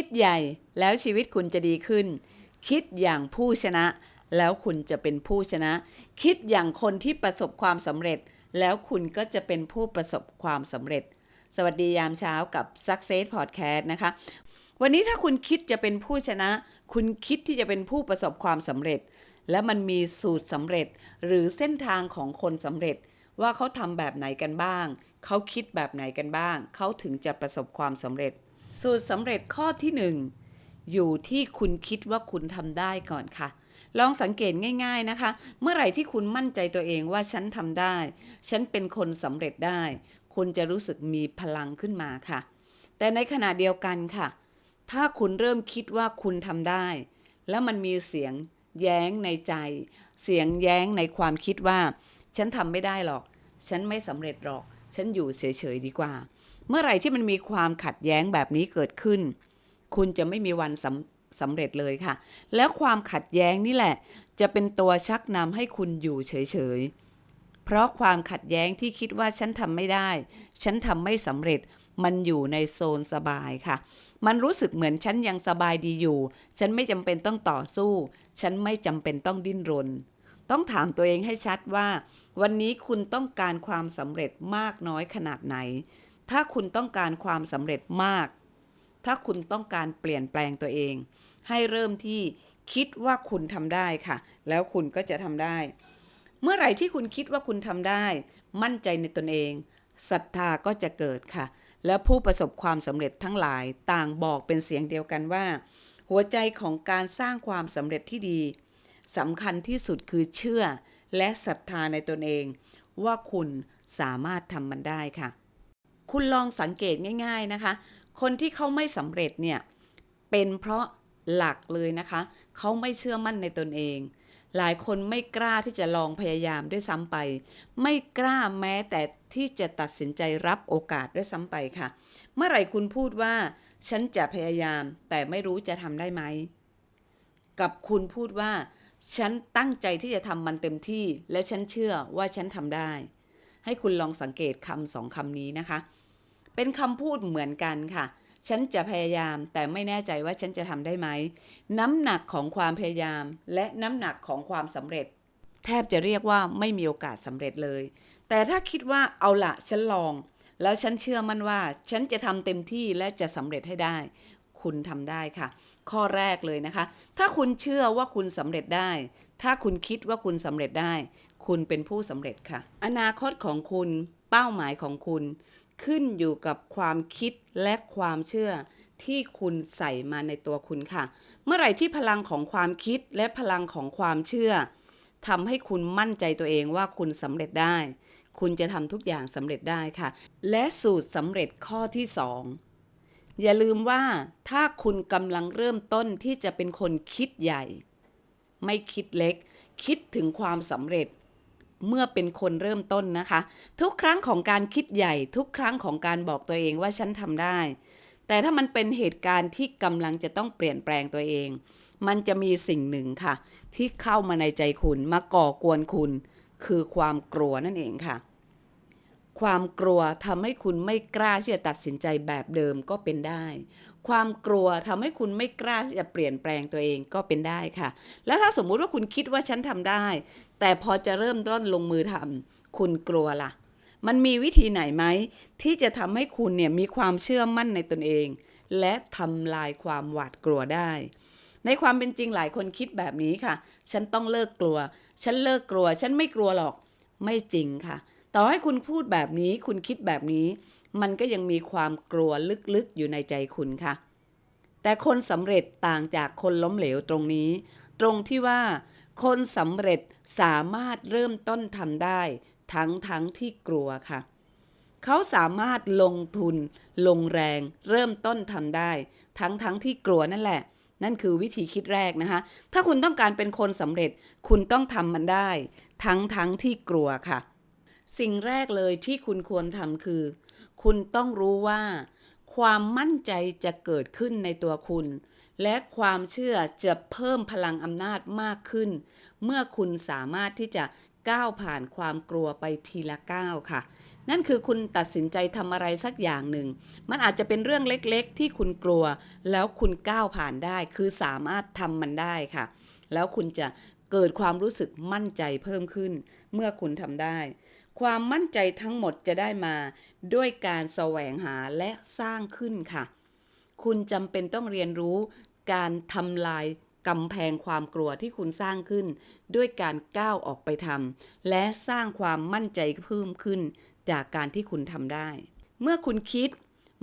คิดใหญ่แล้วชีวิตคุณจะดีขึ้น คิดอย่างผู้ชนะ แล้วคุณจะเป็นผู้ชนะ คิดอย่างคนที่ประสบความสำเร็จ แล้วคุณก็จะเป็นผู้ประสบความสำเร็จ สวัสดียามเช้ากับ Success Podcast นะคะ วันนี้ถ้าคุณคิดจะเป็นผู้ชนะ คุณคิดที่จะเป็นผู้ประสบความสำเร็จ และมันมีสูตรสำเร็จ หรือเส้นทางของคนสำเร็จว่าเขาทำแบบไหนกันบ้าง เขาคิดแบบไหนกันบ้าง เขาถึงจะประสบความสำเร็จ สูตรสำเร็จข้อที่หนึ่งอยู่ที่คุณคิดว่าคุณทำได้ก่อนค่ะ ลองสังเกตง่าย ๆนะคะ เมื่อไหร่ที่คุณมั่นใจตัวเองว่าฉันทำได้ ฉันเป็นคนสำเร็จได้ คุณจะรู้สึกมีพลังขึ้นมาค่ะ แต่ในขณะเดียวกันค่ะ ถ้าคุณเริ่มคิดว่าคุณทำได้ แล้วมันมีเสียงแย้งในใจ เสียงแย้งในความคิดว่า ฉันทำไม่ได้หรอก ฉันไม่สำเร็จหรอก ฉันอยู่เฉยๆดีกว่า เมื่อไหร่ที่มันมีความขัดแย้งแบบนี้เกิดขึ้น คุณจะไม่มีวันสำสำเร็จเลยค่ะ แล้วความขัดแย้งนี่แหละ จะเป็นตัวชักนำให้คุณอยู่เฉยๆ เพราะความขัดแย้งที่คิดว่าฉันทำไม่ได้ ฉันทำไม่สำเร็จ มันอยู่ในโซนสบายค่ะ มันรู้สึกเหมือนฉันยังสบายดีอยู่ ฉันไม่จำเป็นต้องต่อสู้ ฉันไม่จำเป็นต้องดิ้นรนต้องถามตัวเองให้ชัดว่า วันนี้คุณต้องการความสำเร็จมากน้อยขนาดไหน ถ้าคุณต้องการความสำเร็จมาก ถ้าคุณต้องการเปลี่ยนแปลงตัวเอง ให้เริ่มที่คิดว่าคุณทำได้ค่ะ แล้วคุณก็จะทำได้ เมื่อไหร่ที่คุณคิดว่าคุณทำได้ มั่นใจในตนเองศรัทธาก็จะเกิดค่ะ และผู้ประสบความสำเร็จทั้งหลายต่างบอกเป็นเสียงเดียวกันว่า หัวใจของการสร้างความสำเร็จที่ดีสำคัญที่สุดคือเชื่อและศรัทธาในตนเอง ว่าคุณสามารถทำมันได้ค่ะ คุณลองสังเกตง่าย ๆนะคะ คนที่เขาไม่สำเร็จเนี่ยเป็นเพราะหลักเลยนะคะ เขาไม่เชื่อมั่นในตนเอง หลายคนไม่กล้าที่จะลองพยายามด้วยซ้ำไป ไม่กล้าแม้แต่ที่จะตัดสินใจรับโอกาสด้วยซ้ำไปค่ะ เมื่อไหร่คุณพูดว่า ฉันจะพยายามแต่ไม่รู้จะทำได้ไหม กับคุณพูดว่า ฉันตั้งใจที่จะทำมันเต็มที่ และฉันเชื่อว่าฉันทำได้ ให้คุณลองสังเกตคำสองคำนี้นะคะ เป็นคำพูดเหมือนกันค่ะ ฉันจะพยายามแต่ไม่แน่ใจว่าฉันจะทำได้ไหม น้ำหนักของความพยายาม และน้ำหนักของความสำเร็จ แทบจะเรียกว่าไม่มีโอกาสสำเร็จเลย แต่ถ้าคิดว่าเอาละฉันลอง แล้วฉันเชื่อมั่นว่า ฉันจะทำเต็มที่และจะสำเร็จให้ได้ คุณทำได้ค่ะ ข้อแรกเลยนะคะ ถ้าคุณเชื่อว่าคุณสำเร็จได้ ถ้าคุณคิดว่าคุณสำเร็จได้ คุณเป็นผู้สำเร็จค่ะ อนาคตของคุณเป้าหมายของคุณ ขึ้นอยู่กับความคิดและความเชื่อที่คุณใส่มาในตัวคุณค่ะ เมื่อไหร่ที่พลังของความคิดและพลังของความเชื่อทำให้คุณมั่นใจตัวเองว่าคุณสำเร็จได้ คุณจะทำทุกอย่างสำเร็จได้ค่ะ และสูตรสำเร็จข้อที่สองอย่าลืมว่าถ้าคุณกำลังเริ่มต้นที่จะเป็นคนคิดใหญ่ ไม่คิดเล็ก คิดถึงความสำเร็จ เมื่อเป็นคนเริ่มต้นนะคะ ทุกครั้งของการคิดใหญ่ทุกครั้งของการบอกตัวเองว่าฉันทำได้ แต่ถ้ามันเป็นเหตุการณ์ที่กำลังจะต้องเปลี่ยนแปลงตัวเอง มันจะมีสิ่งหนึ่งค่ะ ที่เข้ามาในใจคุณมาก่อกวนคุณ คือความกลัวนั่นเองค่ะ ความกลัวทำให้คุณไม่กล้าที่จะตัดสินใจแบบเดิมก็เป็นได้ ความกลัวทำให้คุณไม่กล้าที่จะเปลี่ยนแปลงตัวเองก็เป็นได้ค่ะ แล้วถ้าสมมุติว่าคุณคิดว่าฉันทำได้ แต่พอจะเริ่มต้นลงมือทำคุณกลัวล่ะ มันมีวิธีไหนไหมที่จะทำให้คุณเนี่ยมีความเชื่อมั่นในตนเอง และทำลายความหวาดกลัวได้ ในความเป็นจริงหลายคนคิดแบบนี้ค่ะ ฉันต้องเลิกกลัว ฉันเลิกกลัว ฉันไม่กลัวหรอก ไม่จริงค่ะ ต่อให้คุณพูดแบบนี้ คุณคิดแบบนี้ มันก็ยังมีความกลัวลึกๆอยู่ในใจคุณค่ะ แต่คนสำเร็จต่างจากคนล้มเหลวตรงนี้ ตรงที่ว่า คนสำเร็จสามารถเริ่มต้นทำได้ ทั้งทั้งที่กลัวค่ะ เขาสามารถลงทุน ลงแรง เริ่มต้นทำได้ ทั้งทั้งที่กลัวนั่นแหละนั่นคือวิธีคิดแรกนะคะ ถ้าคุณต้องการเป็นคนสำเร็จ คุณต้องทำมันได้ ทั้งทั้งที่กลัวค่ะ สิ่งแรกเลยที่คุณควรทำคือ คุณต้องรู้ว่า ความมั่นใจจะเกิดขึ้นในตัวคุณ และความเชื่อจะเพิ่มพลังอำนาจมากขึ้น เมื่อคุณสามารถที่จะก้าวผ่านความกลัวไปทีละก้าวค่ะ นั่นคือคุณตัดสินใจทำอะไรสักอย่างหนึ่ง มันอาจจะเป็นเรื่องเล็กๆ ที่คุณกลัว แล้วคุณก้าวผ่านได้ คือสามารถทำมันได้ค่ะ แล้วคุณจะเกิดความรู้สึกมั่นใจเพิ่มขึ้น เมื่อคุณทำได้ ความมั่นใจทั้งหมดจะได้มาด้วยการแสวงหาและสร้างขึ้นค่ะ คุณจำเป็นต้องเรียนรู้การทำลายกำแพงความกลัวที่คุณสร้างขึ้น ด้วยการก้าวออกไปทำและสร้างความมั่นใจเพิ่มขึ้น จากการที่คุณทำได้ เมื่อคุณคิด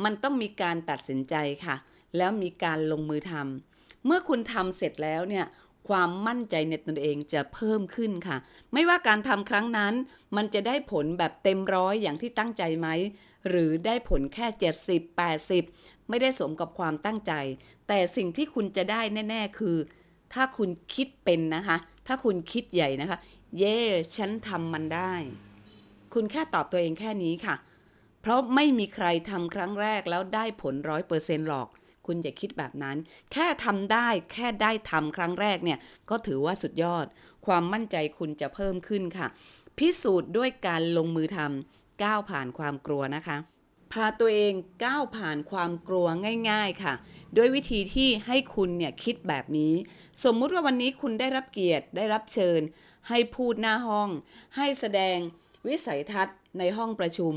มันต้องมีการตัดสินใจค่ะ แล้วมีการลงมือทำเมื่อคุณทำเสร็จแล้วเนี่ย ความมั่นใจในตนเองจะเพิ่มขึ้นค่ะ ไม่ว่าการทำครั้งนั้น มันจะได้ผลแบบเต็มร้อยอย่างที่ตั้งใจไหม หรือได้ผลแค่ 70 80 ไม่ได้สมกับความตั้งใจ แต่สิ่งที่คุณจะได้แน่ ๆ คือ ถ้าคุณคิดเป็นนะคะ ถ้าคุณคิดใหญ่นะคะ เย่ฉันทำมันได้ คุณแค่ตอบตัวเองแค่นี้ค่ะ เพราะไม่มีใครทำครั้งแรกแล้วได้ผลร้อยเปอร์เซ็นต์หรอก คุณอย่าคิดแบบนั้น แค่ทำได้แค่ได้ทำครั้งแรกเนี่ย ก็ถือว่าสุดยอด ความมั่นใจคุณจะเพิ่มขึ้นค่ะ พิสูจน์ด้วยการลงมือทำก้าวผ่านความกลัวนะคะ พาตัวเองก้าวผ่านความกลัวง่าย ๆค่ะ ด้วยวิธีที่ให้คุณเนี่ยคิดแบบนี้ สมมุติว่าวันนี้คุณได้รับเกียรติได้รับเชิญ ให้พูดหน้าห้อง ให้แสดงวิสัยทัศน์ในห้องประชุม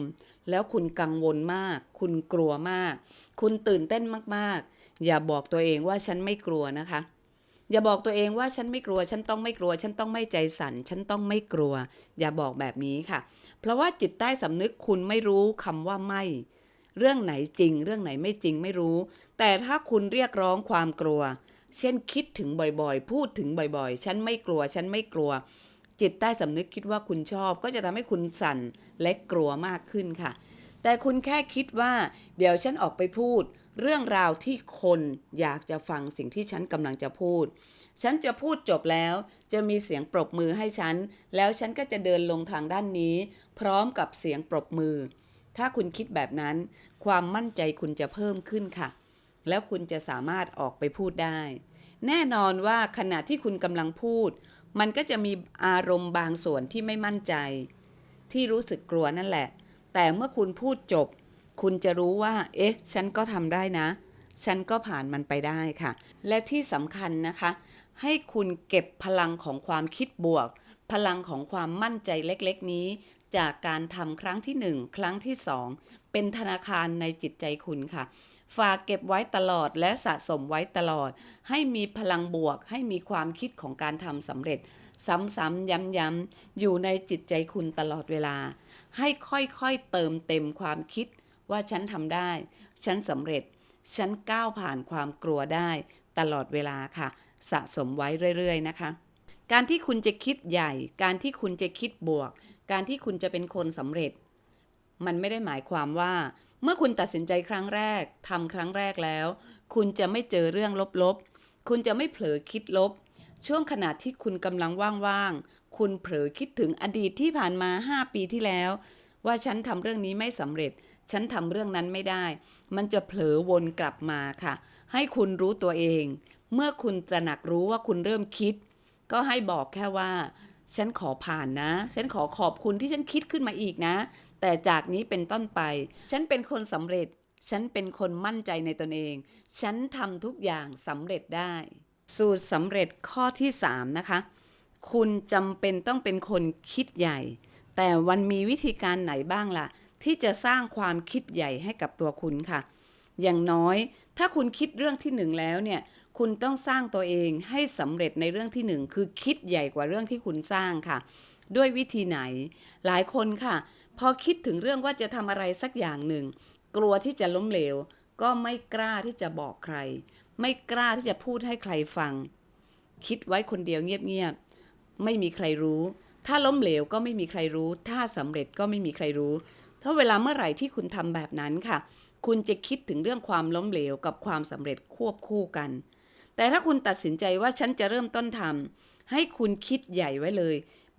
แล้วคุณกังวลมาก คุณกลัวมาก คุณตื่นเต้นมากๆ อย่าบอกตัวเองว่าฉันไม่กลัวนะคะ อย่าบอกตัวเองว่าฉันไม่กลัว ฉันต้องไม่กลัว ฉันต้องไม่ใจสั่น ฉันต้องไม่กลัว อย่าบอกแบบนี้ค่ะ เพราะว่าจิตใต้สำนึกคุณไม่รู้คำว่าไม่เรื่องไหนจริง เรื่องไหนไม่จริงไม่รู้ แต่ถ้าคุณเรียกร้องความกลัว เช่นคิดถึงบ่อยๆ พูดถึงบ่อยๆ ฉันไม่กลัว ฉันไม่กลัว จิตใต้สำนึกคิดว่าคุณชอบ ก็จะทำให้คุณสั่นและกลัวมากขึ้นค่ะ แต่คุณแค่คิดว่า เดี๋ยวฉันออกไปพูด เรื่องราวที่คนอยากจะฟังสิ่งที่ฉันกำลังจะพูด ฉันจะพูดจบแล้ว จะมีเสียงปรบมือให้ฉัน แล้วฉันก็จะเดินลงทางด้านนี้ พร้อมกับเสียงปรบมือ ถ้าคุณคิดแบบนั้น ความมั่นใจคุณจะเพิ่มขึ้นค่ะ แล้วคุณจะสามารถออกไปพูดได้ แน่นอนว่าขณะที่คุณกำลังพูด มันก็จะมีอารมณ์บางส่วนที่ไม่มั่นใจ ที่รู้สึกกลัวนั่นแหละ แต่เมื่อคุณพูดจบ คุณจะรู้ว่า เอ๊ะ ฉันก็ทำได้นะ ฉันก็ผ่านมันไปได้ค่ะ และที่สำคัญนะคะ ให้คุณเก็บพลังของความคิดบวก พลังของความมั่นใจเล็กๆนี้ จากการทำครั้งที่หนึ่งครั้งที่สองเป็นธนาคารในจิตใจคุณค่ะ ฝากเก็บไว้ตลอดและสะสมไว้ตลอด ให้มีพลังบวก ให้มีความคิดของการทำสำเร็จ ซ้ำๆย้ำๆอยู่ในจิตใจคุณตลอดเวลา ให้ค่อยๆเติมเต็มความคิดว่าฉันทำได้ ฉันสำเร็จ ฉันก้าวผ่านความกลัวได้ ตลอดเวลาค่ะ สะสมไว้เรื่อย ๆ นะคะ การที่คุณจะคิดใหญ่ การที่คุณจะคิดบวก การที่คุณจะเป็นคนสำเร็จ มันไม่ได้หมายความว่า เมื่อคุณตัดสินใจครั้งแรกทำครั้งแรกแล้ว คุณจะไม่เจอเรื่องลบๆ คุณจะไม่เผลอคิดลบ ช่วงขณะที่คุณกำลังว่างๆ คุณเผลอคิดถึงอดีตที่ผ่านมา 5 ปีที่แล้ว ว่าฉันทำเรื่องนี้ไม่สำเร็จ ฉันทำเรื่องนั้นไม่ได้ มันจะเผลอวนกลับมาค่ะ ให้คุณรู้ตัวเอง เมื่อคุณจะหนักรู้ว่าคุณเริ่มคิด ก็ให้บอกแค่ว่า ฉันขอผ่านนะ ฉันขอขอบคุณที่ฉันคิดขึ้นมาอีกนะ แต่จากนี้เป็นต้นไป ฉันเป็นคนสำเร็จ ฉันเป็นคนมั่นใจในตนเอง ฉันทำทุกอย่างสำเร็จได้ สูตรสำเร็จข้อที่ 3 นะคะ คุณจำเป็นต้องเป็นคนคิดใหญ่ แต่วันมีวิธีการไหนบ้างล่ะ ที่จะสร้างความคิดใหญ่ให้กับตัวคุณค่ะ อย่างน้อย ถ้าคุณคิดเรื่องที่หนึ่งแล้วเนี่ย คุณต้องสร้างตัวเองให้สำเร็จในเรื่องที่หนึ่งคือคิดใหญ่กว่าเรื่องที่คุณสร้างค่ะ ด้วยวิธีไหน หลายคนค่ะ พอคิดถึงเรื่องว่าจะทำอะไรสักอย่างหนึ่ง กลัวที่จะล้มเหลว ก็ไม่กล้าที่จะบอกใคร ไม่กล้าที่จะพูดให้ใครฟัง คิดไว้คนเดียวเงียบๆไม่มีใครรู้ ถ้าล้มเหลวก็ไม่มีใครรู้ ถ้าสำเร็จก็ไม่มีใครรู้ถ้าเวลาเมื่อไหร่ที่คุณทำแบบนั้นค่ะ คุณจะคิดถึงเรื่องความล้มเหลวกับความสำเร็จควบคู่กัน แต่ถ้าคุณตัดสินใจว่าฉันจะเริ่มต้นทำให้คุณคิดใหญ่ไว้เลย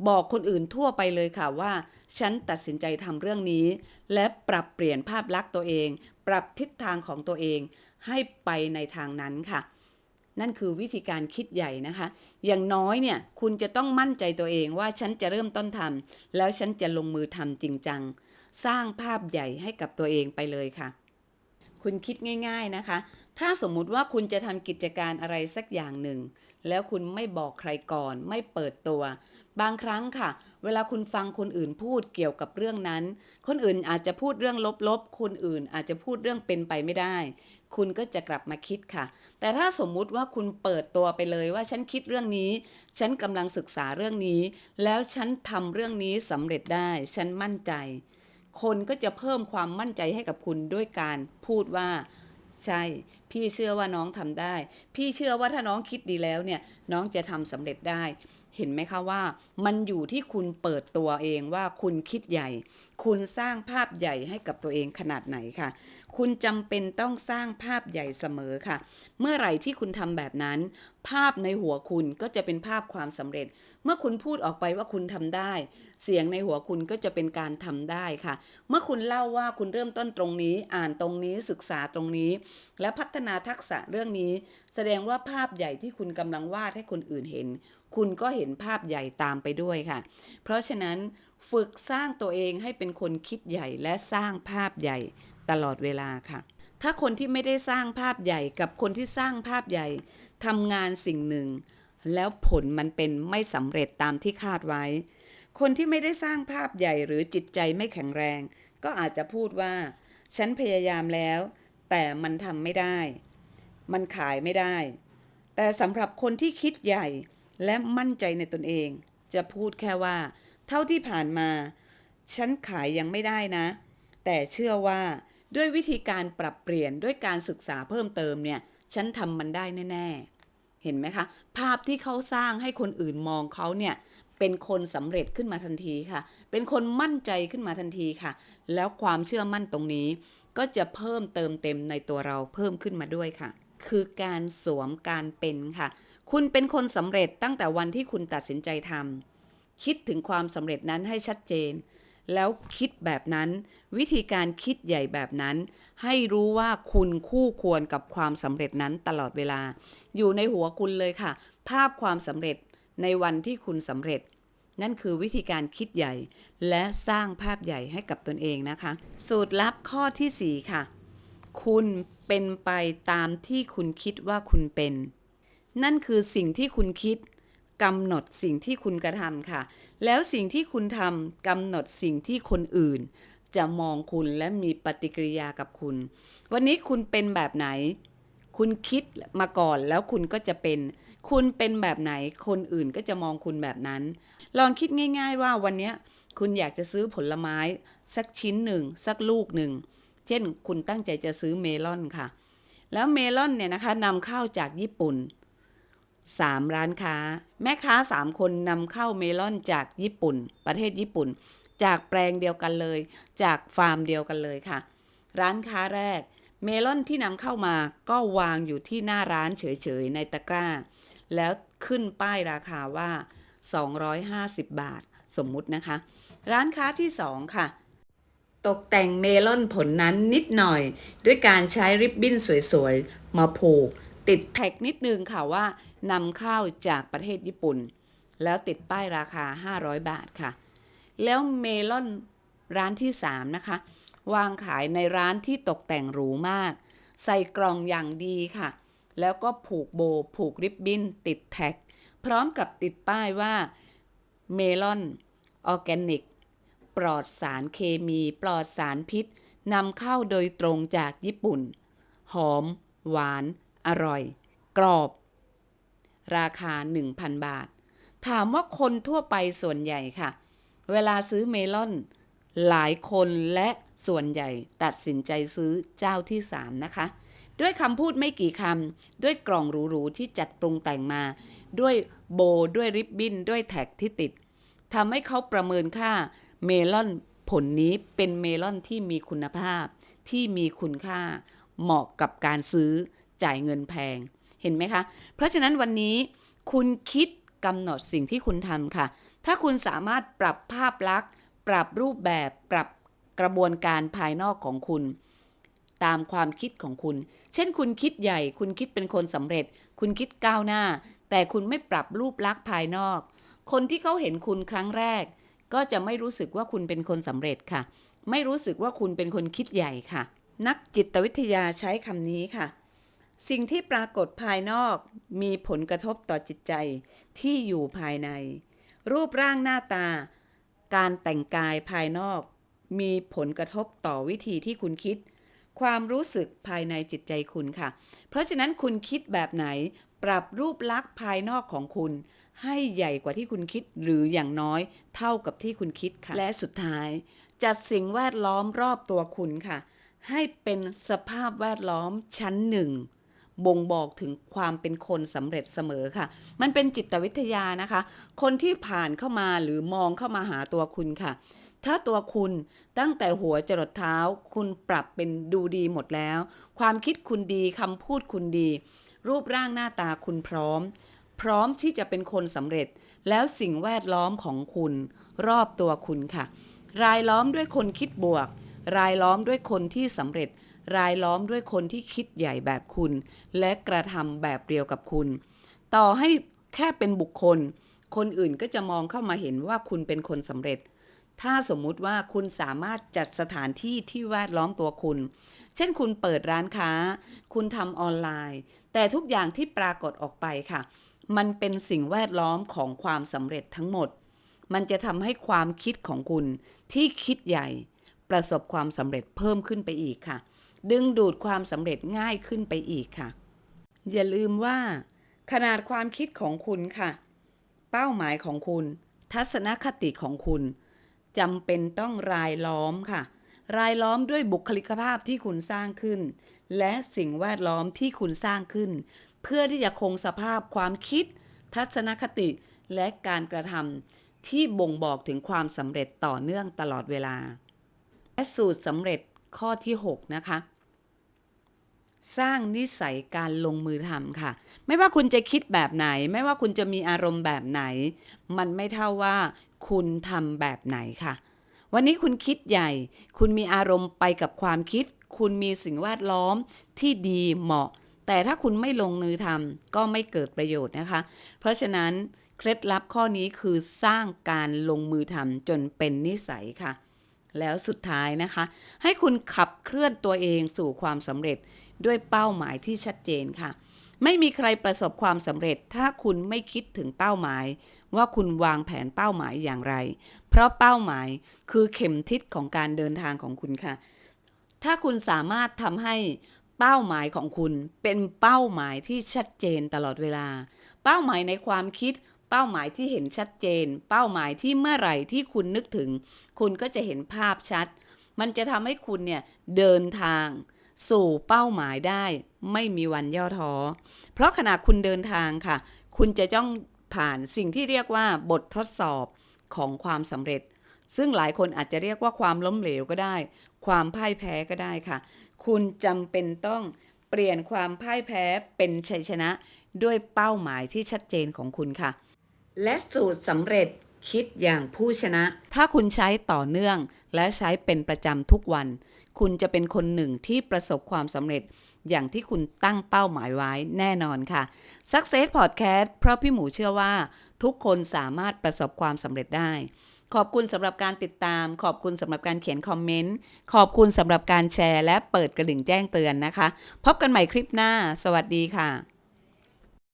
บอกคนอื่นทั่วไปเลยค่ะว่า ฉันตัดสินใจทำเรื่องนี้ และปรับเปลี่ยนภาพลักษณ์ตัวเอง ปรับทิศทางของตัวเอง ให้ไปในทางนั้นค่ะ นั่นคือวิธีการคิดใหญ่นะคะ อย่างน้อยเนี่ยคุณจะต้องมั่นใจตัวเองว่าฉันจะเริ่มต้นทำแล้วฉันจะลงมือทำจริงจังสร้างภาพใหญ่ให้กับตัวเองไปเลยค่ะ คุณคิดง่าย ๆนะคะ ถ้าสมมุติว่าคุณจะทำกิจการอะไรสักอย่างหนึ่ง แล้วคุณไม่บอกใครก่อน ไม่เปิดตัว บางครั้งค่ะ เวลาคุณฟังคนอื่นพูดเกี่ยวกับเรื่องนั้น คนอื่นอาจจะพูดเรื่องลบๆ คนอื่นอาจจะพูดเรื่องเป็นไปไม่ได้ คุณก็จะกลับมาคิดค่ะ แต่ถ้าสมมุติว่าคุณเปิดตัวไปเลยว่าฉันคิดเรื่องนี้ ฉันกำลังศึกษาเรื่องนี้ แล้วฉันทำเรื่องนี้สำเร็จได้ ฉันมั่นใจ คนก็จะเพิ่มความมั่นใจให้กับคุณด้วยการพูดว่า ใช่ พี่เชื่อว่าน้องทำได้ พี่เชื่อว่าถ้าน้องคิดดีแล้วเนี่ย น้องจะทำสำเร็จได้ เห็นไหมคะว่า มันอยู่ที่คุณเปิดตัวเองว่าคุณคิดใหญ่ คุณสร้างภาพใหญ่ให้กับตัวเองขนาดไหนค่ะ คุณจำเป็นต้องสร้างภาพใหญ่เสมอค่ะ เมื่อไหร่ที่คุณทำแบบนั้น ภาพในหัวคุณก็จะเป็นภาพความสำเร็จ มื่อคุณพูดออกไปว่าคุณทำได้ เสียงในหัวคุณก็จะเป็นการทำได้ค่ะ เมื่อคุณเล่าว่าคุณเริ่มต้นตรงนี้ อ่านตรงนี้ศึกษาตรงนี้ และพัฒนาทักษะเรื่องนี้ แสดงว่าภาพใหญ่ที่คุณกำลังวาดให้คนอื่นเห็น คุณก็เห็นภาพใหญ่ตามไปด้วยค่ะ เพราะฉะนั้นฝึกสร้างตัวเองให้เป็นคนคิดใหญ่และสร้างภาพใหญ่ตลอดเวลาค่ะ ถ้าคนที่ไม่ได้สร้างภาพใหญ่กับคนที่สร้างภาพใหญ่ทำงานสิ่งหนึ่ง แล้วผลมันเป็นไม่สำเร็จตามที่คาดไว้ คนที่ไม่ได้สร้างภาพใหญ่หรือจิตใจไม่แข็งแรง ก็อาจจะพูดว่า ฉันพยายามแล้ว แต่มันทำไม่ได้ มันขายไม่ได้ แต่สำหรับคนที่คิดใหญ่และมั่นใจในตนเอง จะพูดแค่ว่า เท่าที่ผ่านมา ฉันขายยังไม่ได้นะ แต่เชื่อว่าด้วยวิธีการปรับเปลี่ยนด้วยการศึกษาเพิ่มเติมเนี่ย ฉันทำมันได้แน่ ๆ เห็นไหมคะ ภาพที่เขาสร้างให้คนอื่นมองเขาเนี่ยเป็นคนสำเร็จขึ้นมาทันทีค่ะ เป็นคนมั่นใจขึ้นมาทันทีค่ะ แล้วความเชื่อมั่นตรงนี้ ก็จะเพิ่มเติมเต็มในตัวเราเพิ่มขึ้นมาด้วยค่ะ คือการสวมการเป็นค่ะ คุณเป็นคนสำเร็จตั้งแต่วันที่คุณตัดสินใจทำคิดถึงความสำเร็จนั้นให้ชัดเจน แล้วคิดแบบนั้น วิธีการคิดใหญ่แบบนั้น ให้รู้ว่าคุณคู่ควรกับความสำเร็จนั้นตลอดเวลา อยู่ในหัวคุณเลยค่ะ ภาพความสำเร็จในวันที่คุณสำเร็จ นั่นคือวิธีการคิดใหญ่ และสร้างภาพใหญ่ให้กับตนเองนะคะ สูตรลับข้อทีสี่4 ค่ะ คุณเป็นไปตามที่คุณคิดว่าคุณเป็น นั่นคือสิ่งที่คุณคิด กำหนดสิ่งที่คุณกระทำค่ะ แล้วสิ่งที่คุณทำกำหนดสิ่งที่คนอื่น จะมองคุณและมีปฏิกิริยากับคุณ วันนี้คุณเป็นแบบไหน คุณคิดมาก่อนแล้วคุณก็จะเป็น คุณเป็นแบบไหน คนอื่นก็จะมองคุณแบบนั้น ลองคิดง่าย ๆ ว่าวันนี้คุณอยากจะซื้อผลไม้สักชิ้นหนึ่งสักลูกหนึ่ง เช่น คุณตั้งใจจะซื้อเมลอนค่ะ แล้วเมลอนเนี่ยนะคะนำเข้าจากญี่ปุ่น สามร้านค้า แม่ค้าสามคนนำเข้าเมลอนจากญี่ปุ่น ประเทศญี่ปุ่น จากแปลงเดียวกันเลย จากฟาร์มเดียวกันเลยค่ะ ร้านค้าแรก เมลอนที่นำเข้ามาก็วางอยู่ที่หน้าร้านเฉยๆ ในตะกร้า แล้วขึ้นป้ายราคาว่า 250 บาท สมมุตินะคะ ร้านค้าที่ 2 ค่ะ ตกแต่งเมลอนผลนั้นนิดหน่อย ด้วยการใช้ริบบิ้นสวยๆ มาผูก ติดแท็กนิดนึงค่ะว่านำเข้าจากประเทศญี่ปุ่น แล้วติดป้ายราคา 500 บาทค่ะ แล้วเมลอนร้านที่ 3 นะคะ วางขายในร้านที่ตกแต่งหรูมาก ใส่กล่องอย่างดีค่ะ แล้วก็ผูกโบผูกริบบิ้น ติดแท็ก พร้อมกับติดป้ายว่าเมลอนออร์แกนิก ปลอดสารเคมี ปลอดสารพิษนำเข้าโดยตรงจากญี่ปุ่น หอม หวาน อร่อย กรอบ ราคา 1,000 บาท ถามว่าคนทั่วไปส่วนใหญ่ค่ะ เวลาซื้อเมลอน หลายคนและส่วนใหญ่ตัดสินใจซื้อเจ้าที่ 3 นะคะ ด้วยคำพูดไม่กี่คำ ด้วยกล่องหรูๆที่จัดปรุงแต่งมา ด้วยโบ ด้วยริบบิ้น ด้วยแท็กที่ติดทำให้เขาประเมินค่าเมลอนผลนี้เป็นเมลอนที่มีคุณภาพที่มีคุณค่า เหมาะกับการซื้อ จ่ายเงินแพง เห็นไหมคะ เพราะฉะนั้นวันนี้คุณคิดกำหนดสิ่งที่คุณทำค่ะ ถ้าคุณสามารถปรับภาพลักษณ์ ปรับรูปแบบ ปรับกระบวนการภายนอกของคุณ ตามความคิดของคุณ เช่น คุณคิดใหญ่ คุณคิดเป็นคนสำเร็จ คุณคิดก้าวหน้า แต่คุณไม่ปรับรูปลักษณ์ภายนอก คนที่เขาเห็นคุณครั้งแรก ก็จะไม่รู้สึกว่าคุณเป็นคนสำเร็จค่ะ ไม่รู้สึกว่าคุณเป็นคนคิดใหญ่ค่ะ นักจิตวิทยาใช้คำนี้ค่ะ สิ่งที่ปรากฏภายนอกมีผลกระทบต่อจิตใจที่อยู่ภายใน รูปร่างหน้าตา การแต่งกายภายนอก มีผลกระทบต่อวิธีที่คุณคิด ความรู้สึกภายในจิตใจคุณค่ะ เพราะฉะนั้นคุณคิดแบบไหน ปรับรูปลักษณ์ภายนอกของคุณ ให้ใหญ่กว่าที่คุณคิดหรืออย่างน้อยเท่ากับที่คุณคิดค่ะ และสุดท้าย จัดสิ่งแวดล้อมรอบตัวคุณค่ะ ให้เป็นสภาพแวดล้อมชั้นหนึ่ง บ่งบอกถึงความเป็นคนสำเร็จเสมอค่ะ มันเป็นจิตวิทยานะคะ คนที่ผ่านเข้ามาหรือมองเข้ามาหาตัวคุณค่ะ ถ้าตัวคุณตั้งแต่หัวจรดเท้า คุณปรับเป็นดูดีหมดแล้ว ความคิดคุณดีคำพูดคุณดี รูปร่างหน้าตาคุณพร้อม พร้อมที่จะเป็นคนสำเร็จ แล้วสิ่งแวดล้อมของคุณ รอบตัวคุณค่ะ รายล้อมด้วยคนคิดบวก รายล้อมด้วยคนที่สำเร็จ รายล้อมด้วยคนที่คิดใหญ่แบบคุณ และกระทำแบบเดียวกับคุณ ต่อให้แค่เป็นบุคคล คนอื่นก็จะมองเข้ามาเห็นว่าคุณเป็นคนสำเร็จ ถ้าสมมุติว่าคุณสามารถจัดสถานที่ที่แวดล้อมตัวคุณ เช่นคุณเปิดร้านค้า คุณทำออนไลน์ แต่ทุกอย่างที่ปรากฏออกไปค่ะ มันเป็นสิ่งแวดล้อมของความสำเร็จทั้งหมด มันจะทำให้ความคิดของคุณที่คิดใหญ่ ประสบความสำเร็จเพิ่มขึ้นไปอีกค่ะ ดึงดูดความสำเร็จง่ายขึ้นไปอีกค่ะ อย่าลืมว่า ขนาดความคิดของคุณค่ะ เป้าหมายของคุณ ทัศนคติของคุณจำเป็นต้องรายล้อมค่ะ รายล้อมด้วยบุคลิกภาพที่คุณสร้างขึ้น และสิ่งแวดล้อมที่คุณสร้างขึ้น เพื่อที่จะคงสภาพความคิด ทัศนคติและการกระทำที่บ่งบอกถึงความสำเร็จต่อเนื่องตลอดเวลา และสูตรสำเร็จข้อที่ 6 นะคะ สร้างนิสัยการลงมือทำค่ะ ไม่ว่าคุณจะคิดแบบไหน ไม่ว่าคุณจะมีอารมณ์แบบไหน มันไม่เท่าว่าคุณทำแบบไหนค่ะ วันนี้คุณคิดใหญ่ คุณมีอารมณ์ไปกับความคิด คุณมีสิ่งแวดล้อมที่ดีเหมาะ แต่ถ้าคุณไม่ลงมือทำก็ไม่เกิดประโยชน์นะคะ เพราะฉะนั้นเคล็ดลับข้อนี้คือสร้างการลงมือทำจนเป็นนิสัยค่ะ แล้วสุดท้ายนะคะ ให้คุณขับเคลื่อนตัวเองสู่ความสำเร็จด้วยเป้าหมายที่ชัดเจนค่ะ ไม่มีใครประสบความสำเร็จ ถ้าคุณไม่คิดถึงเป้าหมาย ว่าคุณวางแผนเป้าหมายอย่างไร เพราะเป้าหมายคือเข็มทิศของการเดินทางของคุณค่ะ ถ้าคุณสามารถทำให้เป้าหมายของคุณเป็นเป้าหมายที่ชัดเจนตลอดเวลา เป้าหมายในความคิด เป้าหมายที่เห็นชัดเจน เป้าหมายที่เมื่อไหร่ที่คุณนึกถึง คุณก็จะเห็นภาพชัด มันจะทำให้คุณเนี่ยเดินทาง สู่เป้าหมายได้ ไม่มีวันย่อท้อ เพราะขณะคุณเดินทางค่ะ คุณจะต้องผ่านสิ่งที่เรียกว่าบททดสอบของความสำเร็จ ซึ่งหลายคนอาจจะเรียกว่าความล้มเหลวก็ได้ ความพ่ายแพ้ก็ได้ค่ะ คุณจำเป็นต้องเปลี่ยนความพ่ายแพ้เป็นชัยชนะ ด้วยเป้าหมายที่ชัดเจนของคุณค่ะ และสูตรสำเร็จคิดอย่างผู้ชนะ ถ้าคุณใช้ต่อเนื่องและใช้เป็นประจำทุกวัน คุณจะเป็นคนหนึ่งที่ประสบความสำเร็จอย่างที่คุณตั้งเป้าหมายไว้แน่นอนค่ะ Success Podcast เพราะพี่หมูเชื่อว่า ทุกคนสามารถประสบความสำเร็จได้ ขอบคุณสำหรับการติดตาม ขอบคุณสำหรับการเขียนคอมเมนต์ ขอบคุณสำหรับการแชร์ และเปิดกระดิ่งแจ้งเตือนนะคะ พบกันใหม่คลิปหน้า สวัสดีค่ะ